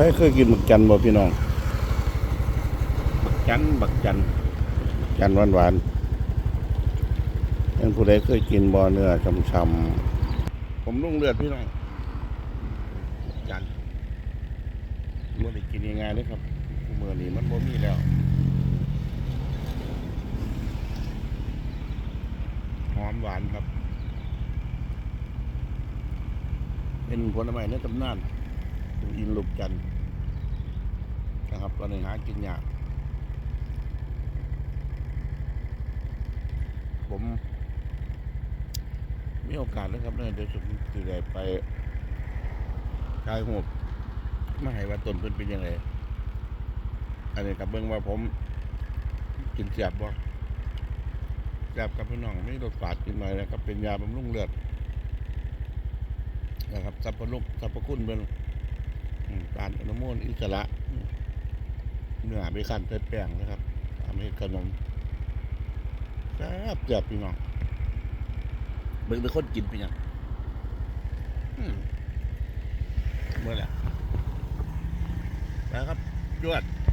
ไปเคยกินบักจันบ่พี่น้องบักจันบักจันจันหวานหวานๆยังผู้ใดเคยกินบ่เนื้อช้ำๆผมลุ่งเลือดพี่น้องบักจันเมื่อได้กินยังไงเลยครับเมื่อนี้มันบ่มีแล้วหอมหวานครับ เป็นผลไม้ในตำนาน อยู่อินลูกจันนะครับตอนนี้หากินยากผม มีโอกาสนะครับเนี่ยเดี๋ยวผมจะได้ไปกายหวมาให้ว่าตนเพิ่นเป็นยังไงอันนี้กับเบิ่งว่าผมกินเสียบบ่เสียบกับพี่น้องไม่รสฝาดกินหน่อยนะครับ เป็นยาบำรุงเลือดนะครับสรรพลุกสรรพคุณเป็นอืม การอนุโมนอิสระอืมเนื้อไปขั้นใส่แป้งนะครับทำให้ขนมแซ่บเจ็บพี่น้องเบิ่งแต่คนกินไปยังอืมเมื่อไหร่ไปครับจวด